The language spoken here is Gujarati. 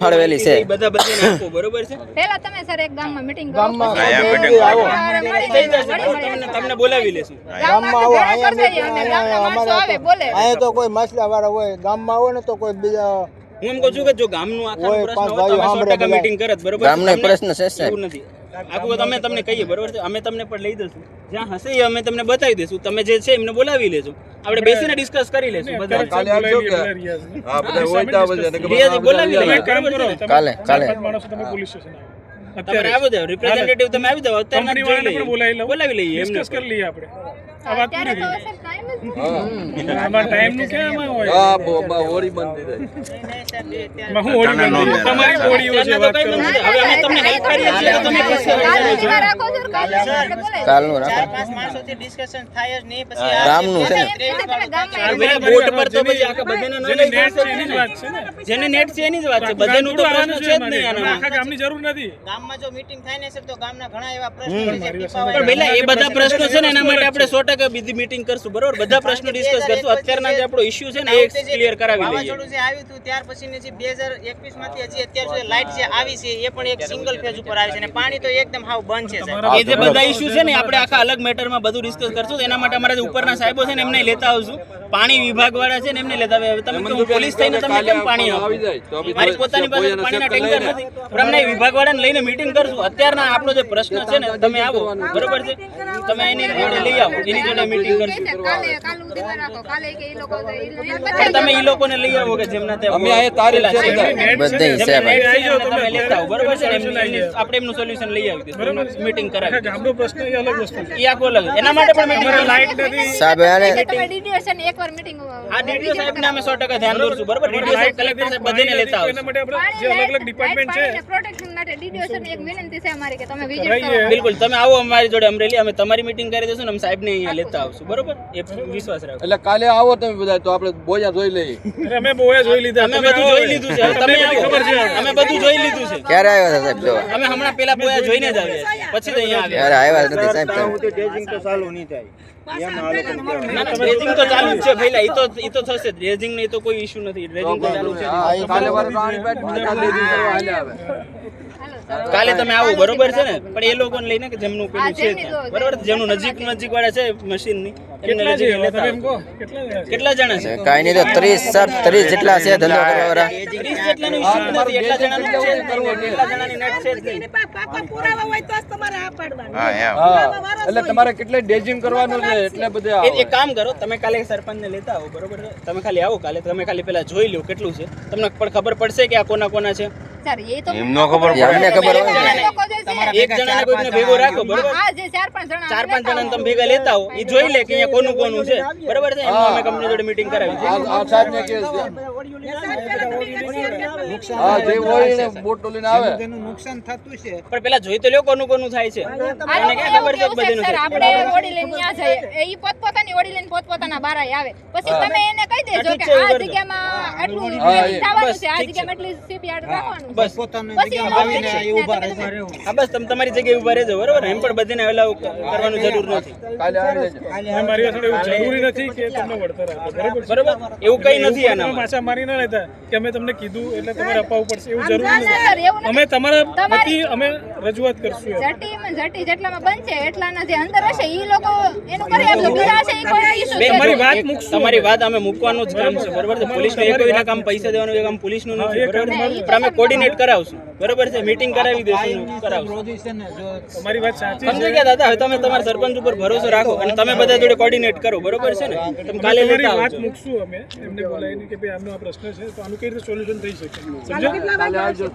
ફાળવેલી છે. બધા બધાને આપો બરોબર છે? પહેલા તમે સર એક ગામમાં મીટિંગ કરો ગામમાં જશે મળી તમને તમને બોલાવી લેશું. ગામમાં આવો આયા માણસો અમારે આવે, તો- બોલે. આયા તો કોઈ મસલા વાળા હોય ગામમાં આવો ને તો કોઈ બીજા હું એમ કહું છું કે જો ગામનું આખા હોય, પ્રશ્ન હોય તો અમે સો ભાઈઓ ટકા સાંભળે મીટિંગ કરત બરોબર ગામનો પ્રશ્ન છે. એવું નથી. આખું તમે તમને કહીએ બરોબર છે? અમે તમને પણ લઈ દઈશું. જ્યાં હશે એ અમે તમને બતાવી દઈશું. તમે જે છે એમને બોલાવી લેજો. આપણે બેસીને ડિસ્કસ કરી લેશું બધા કાલે આવજો કે? હા બધા હોય તો આવજો ને બોલાવી લેજો. કાલે કાલે. માણસો તમે પોલીસ સ્ટેશન આવો. તમારે આવી જાવ રિપ્રેઝેન્ટેટિવ તમે આવી જાવ અત્યારે બોલાવી લઈએ. બોલાવી લઈએ ડિસ્કસ કરી લઈએ આપણે. આ વાત અત્યારે પૂરી થઈ હોળી બંધ તમારી હોળીઓ છે વાત કરો. હવે અમે તમને હેલ્પ કરીએ છીએ તમે કાલની દીવા રાખો સર, કાલે આપણે બોલાવીએ. કાલનું ચાર પાંચ માણસોથી ડિસ્કશન થાય જ નહીં. પછી ગામનું છે ને? એમ કીધું તમે ગામમાં આ એક પેલા બોર્ડ પર તો પછી આખા બધાને જેને નેટ છે એની જ વાત છે ને? જેને નેટ છે એની જ વાત છે. બધાનું તો પ્રશ્ન છે જ નહીં આનામાં. આખા ગામની જરૂર નથી. ગામમાં જો મીટિંગ થાય ને સર તો ગામના ઘણા એવા પ્રશ્નો છે પણ પેલા એ બધા પ્રશ્નો છે ને એના માટે આપણે સો ટકા બીજી મીટિંગ કરશું બરોબર? બધા પ્રશ્નો ડિસ્કસ કરશું. અત્યારના જે આપણો ઇશ્યુ છે ને એ ક્લિયર કરાવી લઈએ વાવાઝોડું જે આવ્યું હતું ત્યાર પછી જે બે હજાર એકવીસમાંથી હજી અત્યાર સુધી લાઇટ જે આવી છે એ પણ એક સિંગલ ફેઝ ઉપર આવી છે અને પાણી તો એકદમ હાવ બંધ છે સાહેબ. એ જે બધા ઇશ્યુ છે ને આપણે આખા અલગ મેટરમાં બધું ડિસ્કસ કરશું. એના માટે અમારા જે ઉપરના સાહેબો છે ને એમને લેતા આવશું. પાણી વિભાગ વાળા છે ને એમને લેતા આવે તમે કેમ પોલીસ થઈને તમને કેમ પાણી આવી જાય? મારી પોતાની પાસે પાણીના ટેન્કર નથી. પણ અમને વિભાગ વાળાને લઈને મીટિંગ કરશું. અત્યારના આપણો જે પ્રશ્ન છે ને તમે આવો. બરોબર છે? તમે એની જોડે લઈ આવો. એની જોડે મીટિંગ કરશું. એ તમે ઈ લોકોને લઈ આવો કે જેમના તે અમે આ તારીખ છે બધા. આવો. બરોબર છે? આપણે એમનું સોલ્યુશન લઈ આવી મીટિંગ આખા કરાવી ગામનો પ્રશ્ન એ અલગ વસ્તુ એ આખું અલગ એના માટે પણ મીટિંગ લાઈટ નથી. સાહેબ આને તમે છે ને એકવાર meeting આ ડીડીઓ સાહેબને અમે સો ટકા ધ્યાન દોરશું બરોબર? ડીડીઓ સાહેબ કલેક્ટર સાહેબ બધાને લેતા એના માટે આપણે જે અલગ અલગ ડિપાર્ટમેન્ટ છે. પ્રોટેક્શન માટે DDO સર એક વિનંતી છે અમારી કે તમે વિઝિટ કરો. બિલકુલ તમે આવો અમારી જોડે અમરેલી અમે તમારી મીટિંગ કરી દેશું ને અમે સાહેબને અહીંયા લેતા આવશું બરોબર? એ વિશ્વાસ રાખો. એટલે કાલે આવો તમે બધા તો આપણે બોયા જોઈ લઈએ. અમે બોયા જોઈ લીધા. અમે બધું જોઈ લીધું છે. તમે ખબર છે. અમે બધું જોઈ લીધું છે. ક્યારે આવ્યા હતા સાહેબ જો? અમે હમણાં પેલા બોયા જોઈને જ આવ્યા. પછી તો અહીંયા આવ્યા ક્યારે આવ્યા. નથી સાહેબ તમે. ના ડ્રેજિંગ તો ચાલુ જ છે પહેલા એ તો એ તો થશે. ડ્રેજિંગ ને તો કોઈ ઇશ્યુ નથી. ડ્રેજિંગ તો ચાલુ છે. કાલે વાળા પાણી પેટ કાલે કરવા આવે. કાલે તમે આવો બરોબર છે ને? પણ એ લોકોને લઈને કે જેમનું પેલું છે બરોબર? જેમનું નજીક નજીક વાળા છે મશીનની કેટલા છે જણા છે? જણા છે? કાંઈ નહીં તો ત્રીસ સાહેબ ત્રીસ જેટલા છે ધંધો કરવા વાળા ત્રીસ જેટલા નું ઇશ્યુ નથી એટલા જણાનું છે. જ નહીં. એટલા જણાની net છે જ નહીં. હા એટલે તમારે કેટલે ડેજિંગ કરવાનું છે એટલે બધે આવો. એક કામ કરો તમે કાલે સરપંચને લેતા આવો બરોબર તમે ખાલી આવો કાલે તમે ખાલી પેલા જોઈ લો કેટલું છે. તમને પણ ખબર પડશે કે આ કોના કોના છે. સર એ તો એમનો ખબર પડે. અમને ખબર હોય ને. એ લોકો જે છે એક જણાને કોઈકને ભેગો રાખો બરોબર? હા જે ચાર પાંચ જણા ચાર પાંચ જણાને તમે ભેગા લેતા આવો એ જોઈ લે કે અહીંયા કોનું કોનું છે. બરોબર છે? એમનું અમે કંપની જોડે મીટિંગ કરાવી છે. આ આ સાહેબ ને કે હા જે હોય ને બોટ લઈને આવે. પણ પેલા જોઈ તો લ્યો કોનું કોનું થાય છે. મને ક્યાં ખબર છે કે સર આપણે ઓડી લઈને ત્યાં જઈએ. એ પોતપોતાની ઓડી લઈને પોતપોતાના બારાએ આવે. પછી તમે એને કહી દેજો કે આ જગ્યામાં આટલું થવાનું છે આ જગ્યામાં એટલી સીપીઆર રાખવાનું. બસ. પછી એનો આવીને ઊભા તમે હા બસ તમે તમારી જગ્યાએ ઊભા રહેજો બરોબર? એમ પણ બધીને અલાવ કરવાનું જરૂર નથી. કાલે આવી જજો અને મારી વાત એવું જરૂરી નથી કે તમને વળતર આપે બરાબર? બરોબર. એવું કઈ નથી આના પાછા મારી ના લેતા કે અમે તમને કીધું એટલે તમારે અપાવવું પડશે એવું ના, જરૂરી નથી. અમે તમારા વતી અમે રજૂઆત કરશું. જટીમાં જટી જેટલામાં બનશે એટલાના જે અંદર હશે એ લોકો એનું કરી આપજો બીજા હશે એ કોઈ બે તમારી વાત મૂકશું તમારી વાત અમે મૂકવાનું જ કામ છે બરોબર? છે પોલીસનું એક કોઈના કામ પૈસા દેવાનું એ કામ પોલીસનું નથી બરોબર? અમે અમે કોર્ડિનેટ કરાવશું. બરોબર છે? મીટિંગ કરાવી દેશું કરાવશું. તમારી વાત સાચી સમજી ગયા દાદા હવે તમે તમારા સરપંચ ઉપર ભરોસો રાખો અને તમે બધા જોડે કોર્ડિનેટ કરો બરોબર છે ને? તમે કાલે લેતા વાત મૂકશું અમે. એમને બોલાવીને કે ભાઈ આમનો આ પ્રશ્ન છે તો આનું કઈ રીતે સોલ્યુશન થઈ શકે? સમજો કાલે આવજો